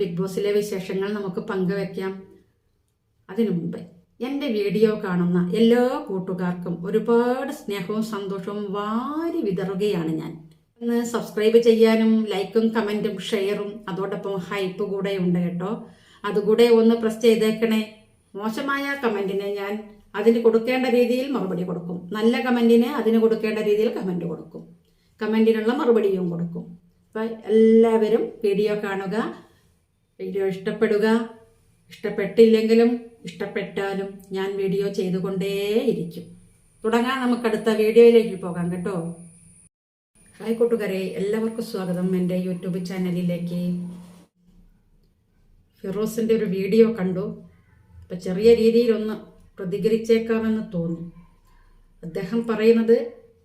Big ബോസിലെ വിശേഷങ്ങൾ നമുക്ക് പങ്കുവെക്കാം. അതിനു മുമ്പ് എന്റെ വീഡിയോ കാണുന്ന എല്ലാ കൂട്ടുകാർക്കും ഒരുപാട് സ്നേഹവും സന്തോഷവും വാരി വിതറുകയാണ് ഞാൻ. ഒന്ന് സബ്സ്ക്രൈബ് ചെയ്യാനും ലൈക്കും കമന്റും ഷെയറും അതോടൊപ്പം ഹൈപ്പ് കൂടെ ഉണ്ട് കേട്ടോ. അതുകൂടെ ഒന്ന് പ്രസ് ചെയ്തേക്കണേ. മോശമായ കമന്റിനെ ഞാൻ അതിന് കൊടുക്കേണ്ട രീതിയിൽ മറുപടി കൊടുക്കും. നല്ല കമന്റിന് അതിന് കൊടുക്കേണ്ട രീതിയിൽ കമന്റ് കൊടുക്കും. കമന്റിനുള്ള മറുപടിയും കൊടുക്കും. അപ്പം എല്ലാവരും വീഡിയോ കാണുക. വീഡിയോ ഇഷ്ടപ്പെടുക. ഇഷ്ടപ്പെട്ടില്ലെങ്കിലും ഇഷ്ടപ്പെട്ടാലും ഞാൻ വീഡിയോ ചെയ്തുകൊണ്ടേയിരിക്കും. തുടങ്ങാൻ നമുക്ക് അടുത്ത വീഡിയോയിലേക്ക് പോകാം കേട്ടോ. ഹായ് കൂട്ടുകാരെ എല്ലാവർക്കും സ്വാഗതം എന്റെ യൂട്യൂബ് ചാനലിലേക്ക്. ഫിറോസിന്റെ ഒരു വീഡിയോ കണ്ടു. അപ്പം ചെറിയ രീതിയിലൊന്ന് പ്രതികരിച്ചേക്കാമെന്ന് തോന്നി. അദ്ദേഹം പറയുന്നത്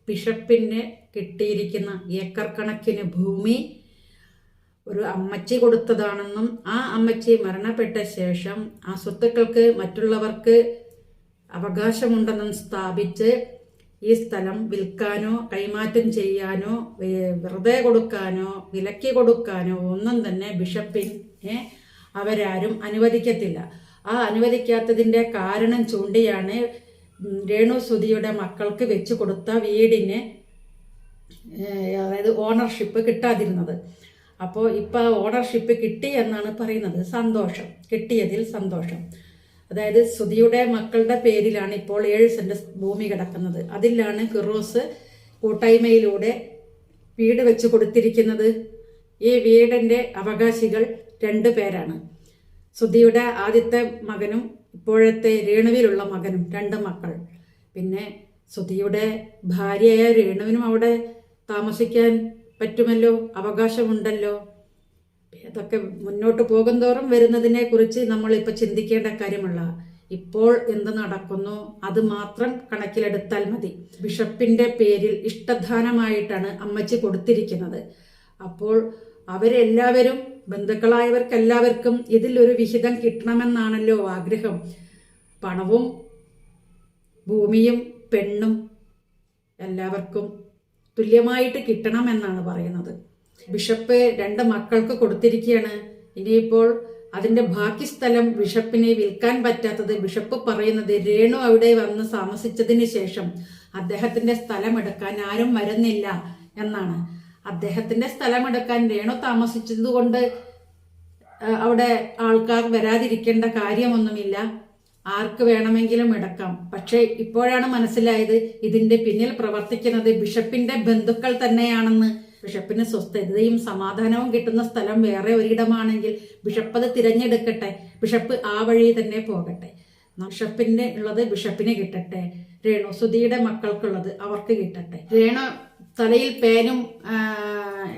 ബിഷപ്പിന് കിട്ടിയിരിക്കുന്ന ഏക്കർ കണക്കിന് ഭൂമി ഒരു അമ്മച്ചി കൊടുത്തതാണെന്നും ആ അമ്മച്ചി മരണപ്പെട്ട ശേഷം ആ സ്വത്തുക്കൾക്ക് മറ്റുള്ളവർക്ക് അവകാശമുണ്ടെന്നും സ്ഥാപിച്ച് ഈ സ്ഥലം വിൽക്കാനോ കൈമാറ്റം ചെയ്യാനോ വെറുതെ കൊടുക്കാനോ വിലക്കി കൊടുക്കാനോ ഒന്നും തന്നെ ബിഷപ്പിനെ അവരാരും അനുവദിക്കത്തില്ല. ആ അനുവദിക്കാത്തതിന്റെ കാരണം ചൂണ്ടിയാണ് രേണു സുധിയുടെ മക്കൾക്ക് വെച്ച് കൊടുത്ത വീടിന് അതായത് ഓണർഷിപ്പ് കിട്ടാതിരുന്നത്. അപ്പോൾ ഇപ്പോൾ ഓണർഷിപ്പ് കിട്ടി എന്നാണ് പറയുന്നത്. സന്തോഷം. കിട്ടിയതിൽ സന്തോഷം. അതായത് സുധിയുടെ മക്കളുടെ പേരിലാണ് ഇപ്പോൾ ഏഴ് സെന്റ് ഭൂമി കിടക്കുന്നത്. അതിലാണ് ഫിറോസ് കൂട്ടായ്മയിലൂടെ വീട് വെച്ച് കൊടുത്തിരിക്കുന്നത്. ഈ വീടിന്റെ അവകാശികൾ രണ്ടു പേരാണ്. സുധിയുടെ ആദ്യത്തെ മകനും ഇപ്പോഴത്തെ രേണുവിലുള്ള മകനും രണ്ട് മക്കൾ. പിന്നെ സുധിയുടെ ഭാര്യയായ രേണുവിനും അവിടെ താമസിക്കാൻ പറ്റുമല്ലോ? അവകാശമുണ്ടല്ലോ? അതൊക്കെ മുന്നോട്ട് പോകുന്തോറും വരുന്നതിനെ കുറിച്ച് നമ്മൾ ഇപ്പൊ ചിന്തിക്കേണ്ട കാര്യമുള്ള ഇപ്പോൾ എന്ത് നടക്കുന്നു അത് മാത്രം കണക്കിലെടുത്താൽ മതി. ബിഷപ്പിന്റെ പേരിൽ ഇഷ്ടദാനമായിട്ടാണ് അമ്മച്ചി കൊടുത്തിരിക്കുന്നത്. അപ്പോൾ അവരെല്ലാവരും ബന്ധുക്കളായവർക്കെല്ലാവർക്കും ഇതിലൊരു വിഹിതം കിട്ടണമെന്നാണല്ലോ ആഗ്രഹം. പണവും ഭൂമിയും പെണ്ണും എല്ലാവർക്കും തുല്യമായിട്ട് കിട്ടണം എന്നാണ് പറയുന്നത്. ബിഷപ്പ് രണ്ട് മക്കൾക്ക് കൊടുത്തിരിക്കുകയാണ്. ഇനിയിപ്പോൾ അതിന്റെ ബാക്കി സ്ഥലം ബിഷപ്പിനെ വിൽക്കാൻ പറ്റാത്തത് ബിഷപ്പ് പറയുന്നത് രേണു അവിടെ വന്ന് താമസിച്ചതിന് ശേഷം അദ്ദേഹത്തിന്റെ സ്ഥലം എടുക്കാൻ ആരും വരുന്നില്ല എന്നാണ്. അദ്ദേഹത്തിന്റെ സ്ഥലം എടുക്കാൻ രേണു താമസിച്ചതുകൊണ്ട് കൊണ്ട് അവിടെ ആൾക്കാർ വരാതിരിക്കേണ്ട കാര്യമൊന്നുമില്ല. ആർക്ക് വേണമെങ്കിലും എടുക്കാം പക്ഷേ ഇപ്പോഴാണ് മനസ്സിലായത് ഇതിന്റെ പിന്നിൽ പ്രവർത്തിക്കുന്നത് ബിഷപ്പിന്റെ ബന്ധുക്കൾ തന്നെയാണെന്ന്. ബിഷപ്പിന് സ്വസ്ഥതയും സമാധാനവും കിട്ടുന്ന സ്ഥലം വേറെ ഒരിടമാണെങ്കിൽ ബിഷപ്പ് അത് തിരഞ്ഞെടുക്കട്ടെ. ബിഷപ്പ് ആ വഴി തന്നെ പോകട്ടെ. ബിഷപ്പിന്റെ ഉള്ളത് ബിഷപ്പിന് കിട്ടട്ടെ. രേണു സുധിയുടെ മക്കൾക്കുള്ളത് അവർക്ക് കിട്ടട്ടെ. രേണു തലയിൽ പേനും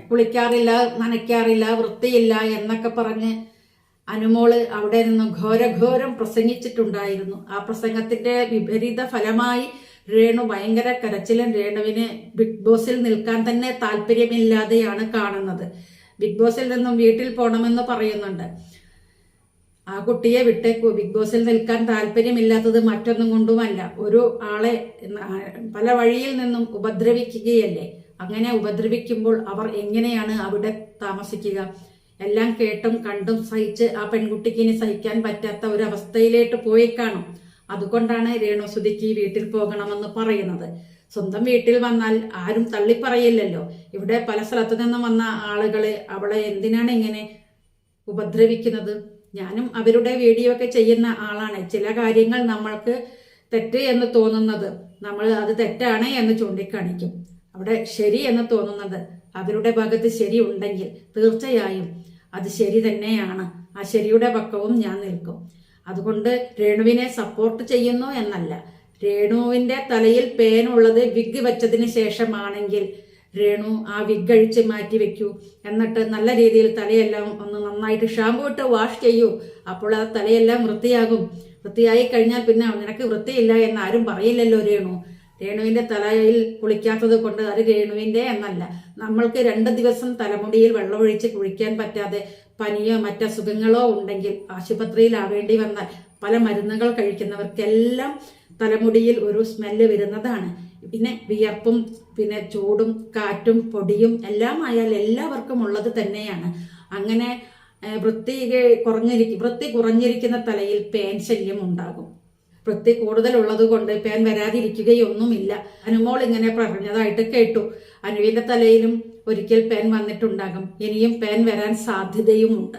കുളിക്കാറില്ല നനയ്ക്കാറില്ല വൃത്തിയില്ല എന്നൊക്കെ പറഞ്ഞ് അനുമോൾ അവിടെ നിന്ന് ഘോരഘോരം പ്രസംഗിച്ചിട്ടുണ്ടായിരുന്നു. ആ പ്രസംഗത്തിന്റെ വിപരീത ഫലമായി രേണു ഭയങ്കര കരച്ചിലൻ രേണുവിന് ബിഗ് ബോസിൽ നിൽക്കാൻ തന്നെ താല്പര്യമില്ലാതെയാണ് കാണുന്നത്. ബിഗ് ബോസിൽ നിന്നും വീട്ടിൽ പോകണമെന്ന് പറയുന്നുണ്ട്. ആ കുട്ടിയെ വിട്ടേക്കൂ ബിഗ് ബോസിൽ നിൽക്കാൻ താല്പര്യമില്ലാത്തത് മറ്റൊന്നും കൊണ്ടുമല്ല. ഒരു ആളെ പല വഴിയിൽ നിന്നും ഉപദ്രവിക്കുകയല്ലേ? അങ്ങനെ ഉപദ്രവിക്കുമ്പോൾ അവർ എങ്ങനെയാണ് അവിടെ താമസിക്കുക? എല്ലാം കേട്ടും കണ്ടും സഹിച്ച് ആ പെൺകുട്ടിക്ക് ഇനി സഹിക്കാൻ പറ്റാത്ത ഒരു അവസ്ഥയിലേക്ക് പോയി കാണും. അതുകൊണ്ടാണ് രേണുസുതിക്ക് വീട്ടിൽ പോകണമെന്ന് പറയുന്നത്. സ്വന്തം വീട്ടിൽ വന്നാൽ ആരും തള്ളിപ്പറയില്ലല്ലോ. ഇവിടെ പല സ്ഥലത്തു നിന്നും വന്ന ആളുകളെ അവളെ എന്തിനാണ് ഇങ്ങനെ ഉപദ്രവിക്കുന്നത്? ഞാനും അവരുടെ വീഡിയോ ഒക്കെ ചെയ്യുന്ന ആളാണ്. ചില കാര്യങ്ങൾ നമ്മൾക്ക് തെറ്റ് എന്ന് തോന്നുന്നത്. നമ്മൾ അത് തെറ്റാണ് എന്ന് ചൂണ്ടിക്കാണിക്കും. അവിടെ ശരി എന്ന് തോന്നുന്നത്. അവരുടെ ഭാഗത്ത് ശരി ഉണ്ടെങ്കിൽ തീർച്ചയായും അത് ശരി തന്നെയാണ്. ആ ശരിയുടെ പക്കവും ഞാൻ നിൽക്കും. അതുകൊണ്ട് രേണുവിനെ സപ്പോർട്ട് ചെയ്യുന്നു എന്നല്ല. രേണുവിന്റെ തലയിൽ പേനുള്ളത് വിഗ് വെച്ചതിന് ശേഷമാണെങ്കിൽ രേണു ആ വിഗ് അഴിച്ച് മാറ്റി വെക്കൂ. എന്നിട്ട് നല്ല രീതിയിൽ തലയെല്ലാം ഒന്ന് നന്നായിട്ട് ഷാമ്പു ഇട്ട് വാഷ് ചെയ്യൂ. അപ്പോൾ ആ തലയെല്ലാം വൃത്തിയാകും. വൃത്തിയായി കഴിഞ്ഞാൽ പിന്നെ നിനക്ക് വൃത്തിയില്ല എന്ന് ആരും പറയില്ലല്ലോ രേണു. രേണുവിന്റെ തലയിൽ കുളിക്കാത്തത് കൊണ്ട് അത് രേണുവിന്റെ എന്നല്ല. നമ്മൾക്ക് രണ്ട് ദിവസം തലമുടിയിൽ വെള്ളമൊഴിച്ച് കുളിക്കാൻ പറ്റാതെ പനിയോ മറ്റസുഖങ്ങളോ ഉണ്ടെങ്കിൽ ആശുപത്രിയിൽ ആവേണ്ടി വന്നാൽ പല മരുന്നുകൾ കഴിക്കുന്നവർക്കെല്ലാം തലമുടിയിൽ ഒരു സ്മെല്ല് വരുന്നതാണ്. പിന്നെ വിയർപ്പും പിന്നെ ചൂടും കാറ്റും പൊടിയും എല്ലാം ആയാൽ എല്ലാവർക്കും ഉള്ളത് തന്നെയാണ്. അങ്ങനെ വൃത്തി കുറഞ്ഞിരിക്കും വൃത്തി കുറഞ്ഞിരിക്കുന്ന തലയിൽ പേൻ ശല്യം ഉണ്ടാകും. വൃത്തി കൂടുതലുള്ളത് കൊണ്ട് പേൻ വരാതിരിക്കുകയൊന്നുമില്ല. അനുമോൾ ഇങ്ങനെ പറഞ്ഞതായിട്ട് കേട്ടു. അനുവിന്റെ തലയിലും ഒരിക്കൽ പേൻ വന്നിട്ടുണ്ടാകും. ഇനിയും പേൻ വരാൻ സാധ്യതയുമുണ്ട്.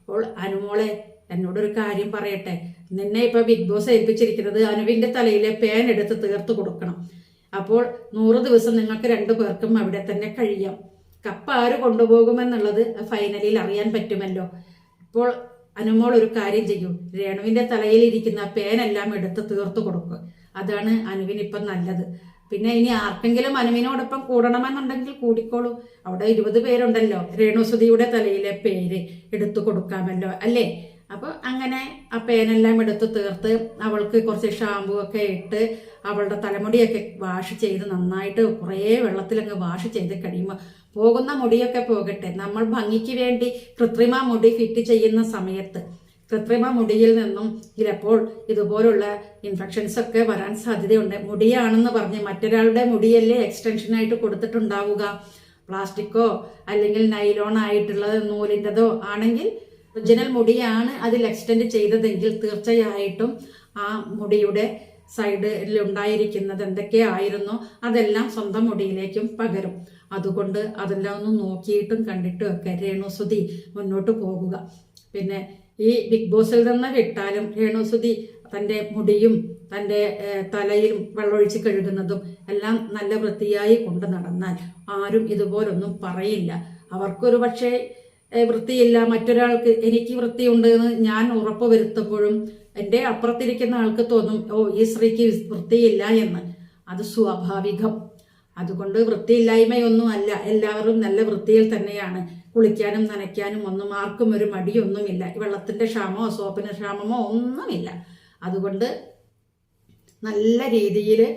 അപ്പോൾ അനുമോളെ എന്നോടൊരു കാര്യം പറയട്ടെ. നിന്നെ ഇപ്പൊ ബിഗ് ബോസ് ഏൽപ്പിച്ചിരിക്കുന്നത് അനുവിന്റെ തലയിലെ പേൻ എടുത്ത് തീർത്തു കൊടുക്കണം. അപ്പോൾ നൂറ് ദിവസം നിങ്ങൾക്ക് രണ്ടു പേർക്കും അവിടെ തന്നെ കഴിയാം. കപ്പ് ആര് കൊണ്ടുപോകുമെന്നുള്ളത് ഫൈനലിൽ അറിയാൻ പറ്റുമല്ലോ. ഇപ്പോൾ അനുമോൾ ഒരു കാര്യം ചെയ്യൂ. രേണുവിന്റെ തലയിൽ ഇരിക്കുന്ന പേനെല്ലാം എടുത്ത് തീർത്തു കൊടുക്കുക അതാണ് അനുവിന് ഇപ്പം നല്ലത്. പിന്നെ ഇനി ആർക്കെങ്കിലും അനുവിനോടൊപ്പം കൂടണമെന്നുണ്ടെങ്കിൽ കൂടിക്കോളൂ. അവിടെ ഇരുപത് പേരുണ്ടല്ലോ. രേണുസുതിയുടെ തലയിലെ പേര് എടുത്തു കൊടുക്കാമല്ലോ അല്ലേ? അപ്പൊ അങ്ങനെ പേനെല്ലാം എടുത്ത് തീർത്ത് അവൾക്ക് കുറച്ച് ഷാമ്പു ഒക്കെ ഇട്ട് അവളുടെ തലമുടിയൊക്കെ വാഷ് ചെയ്ത് നന്നായിട്ട് കുറേ വെള്ളത്തിലങ്ങ് വാഷ് ചെയ്ത് കഴിയുമ്പോൾ പോകുന്ന മുടിയൊക്കെ പോകട്ടെ. നമ്മൾ ഭംഗിക്ക് വേണ്ടി കൃത്രിമ മുടി ഫിറ്റ് ചെയ്യുന്ന സമയത്ത് കൃത്രിമ മുടിയിൽ നിന്നും ചിലപ്പോൾ ഇതുപോലുള്ള ഇൻഫെക്ഷൻസ് ഒക്കെ വരാൻ സാധ്യതയുണ്ട്. മുടിയാണെന്ന് പറഞ്ഞ് മറ്റൊരാളുടെ മുടിയല്ലേ എക്സ്റ്റൻഷനായിട്ട് കൊടുത്തിട്ടുണ്ടാവുക? പ്ലാസ്റ്റിക്കോ അല്ലെങ്കിൽ നൈലോൺ ആയിട്ടുള്ളത് നൂലിന്റെതോ ആണെങ്കിൽ ഒറിജിനൽ മുടിയാണ് അതിൽ എക്സ്റ്റെൻഡ് ചെയ്തതെങ്കിൽ തീർച്ചയായിട്ടും ആ മുടിയുടെ സൈഡിൽ ഉണ്ടായിരിക്കുന്നത് എന്തൊക്കെയായിരുന്നു അതെല്ലാം സ്വന്തം മുടിയിലേക്കും പകരും. അതുകൊണ്ട് അതെല്ലാം ഒന്ന് നോക്കിയിട്ടും കണ്ടിട്ടും ഒക്കെ രേണുസുതി മുന്നോട്ട് പോകുക. പിന്നെ ഈ ബിഗ് ബോസിൽ നിന്ന് വിട്ടാലും രേണുസുതി തന്റെ മുടിയും തന്റെ തലയിലും വെള്ളമൊഴിച്ച് കഴുകുന്നതും എല്ലാം നല്ല വൃത്തിയായി കൊണ്ടു നടന്നാൽ ആരും ഇതുപോലൊന്നും പറയില്ല. അവർക്കൊരു പക്ഷേ വൃത്തിയില്ല. മറ്റൊരാൾക്ക് എനിക്ക് വൃത്തിയുണ്ട് എന്ന് ഞാൻ ഉറപ്പ് വരുത്തുമ്പോഴും എന്റെ അപ്പുറത്തിരിക്കുന്ന ആൾക്ക് തോന്നും ഓ ഈ സ്ത്രീക്ക് വൃത്തിയില്ല എന്ന്. അത് സ്വാഭാവികം. അതുകൊണ്ട് വൃത്തിയില്ലായ്മയൊന്നും അല്ല. എല്ലാവരും നല്ല വൃത്തിയിൽ തന്നെയാണ്. കുളിക്കാനും നനയ്ക്കാനും ഒന്നും ആർക്കും ഒരു മടിയൊന്നുമില്ല. വെള്ളത്തിന്റെ ക്ഷാമമോ സോപ്പിന്റെ ക്ഷാമമോ ഒന്നുമില്ല. അതുകൊണ്ട് നല്ല രീതിയിൽ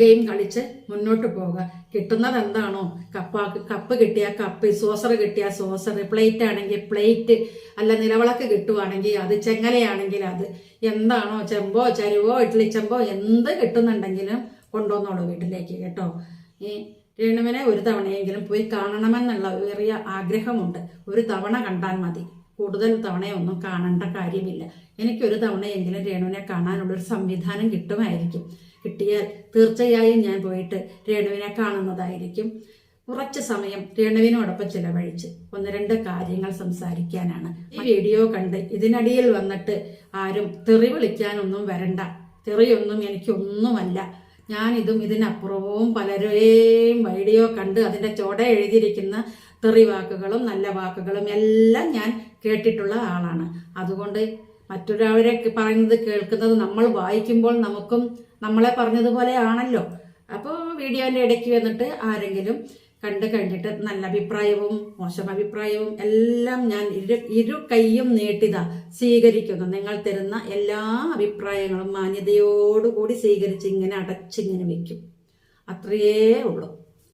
ഗെയിം കളിച്ച് മുന്നോട്ട് പോകുക കിട്ടുന്നത് എന്താണോ? കപ്പ കപ്പ് കിട്ടിയ കപ്പ് സോസർ കിട്ടിയ സോസർ പ്ലേറ്റ് ആണെങ്കിൽ പ്ലേറ്റ് അല്ല നിലവിളക്ക് കിട്ടുവാണെങ്കിൽ അത് ചെങ്ങലയാണെങ്കിൽ അത്. എന്താണോ ചെമ്പോ ചരുവോ ഇഡ്ലിച്ചെമ്പോ എന്ത് കിട്ടുന്നുണ്ടെങ്കിലും കൊണ്ടുവന്നോളൂ വീട്ടിലേക്ക് കേട്ടോ. ഈ രേണുവിനെ ഒരു തവണയെങ്കിലും പോയി കാണണമെന്നുള്ള ഏറിയ ആഗ്രഹമുണ്ട്. ഒരു തവണ കണ്ടാൽ മതി. കൂടുതൽ തവണയൊന്നും കാണേണ്ട കാര്യമില്ല. എനിക്കൊരു തവണയെങ്കിലും രേണുവിനെ കാണാനുള്ളൊരു സംവിധാനം കിട്ടുമായിരിക്കും. കിട്ടിയാൽ തീർച്ചയായും ഞാൻ പോയിട്ട് രേണുവിനെ കാണുന്നതായിരിക്കും. കുറച്ച് സമയം രേണുവിനോടൊപ്പം ചിലവഴിച്ച് ഒന്ന് രണ്ട് കാര്യങ്ങൾ സംസാരിക്കാനാണ്. ഈ വീഡിയോ കണ്ട് ഇതിനടിയിൽ വന്നിട്ട് ആരും തെറി വിളിക്കാനൊന്നും വരണ്ട. തെറിയൊന്നും എനിക്കൊന്നുമല്ല. ഞാനിതും ഇതും ഇതിനപ്പുറവും പലരെയും വീഡിയോ കണ്ട് അതിന്റെ ചോട എഴുതിയിരിക്കുന്ന തെറി വാക്കുകളും നല്ല വാക്കുകളും എല്ലാം ഞാൻ കേട്ടിട്ടുള്ള ആളാണ്. അതുകൊണ്ട് മറ്റൊരാളെ പറയുന്നത് കേൾക്കുന്നത് നമ്മൾ വായിക്കുമ്പോൾ നമുക്കും നമ്മളെ പറഞ്ഞതുപോലെ ആണല്ലോ അപ്പോൾ വീഡിയോന്റെ ഇടയ്ക്ക് വന്നിട്ട് ആരെങ്കിലും കണ്ടു കഴിഞ്ഞിട്ട് നല്ല അഭിപ്രായവും മോശം അഭിപ്രായവും എല്ലാം ഞാൻ ഇരു ഇരു കൈയും നീട്ടിതാ സ്വീകരിക്കുന്നു. നിങ്ങൾ തരുന്ന എല്ലാ അഭിപ്രായങ്ങളും മാന്യതയോടുകൂടി സ്വീകരിച്ച് ഇങ്ങനെ അടച്ചിങ്ങനെ വെക്കും. അത്രയേ ഉള്ളൂ.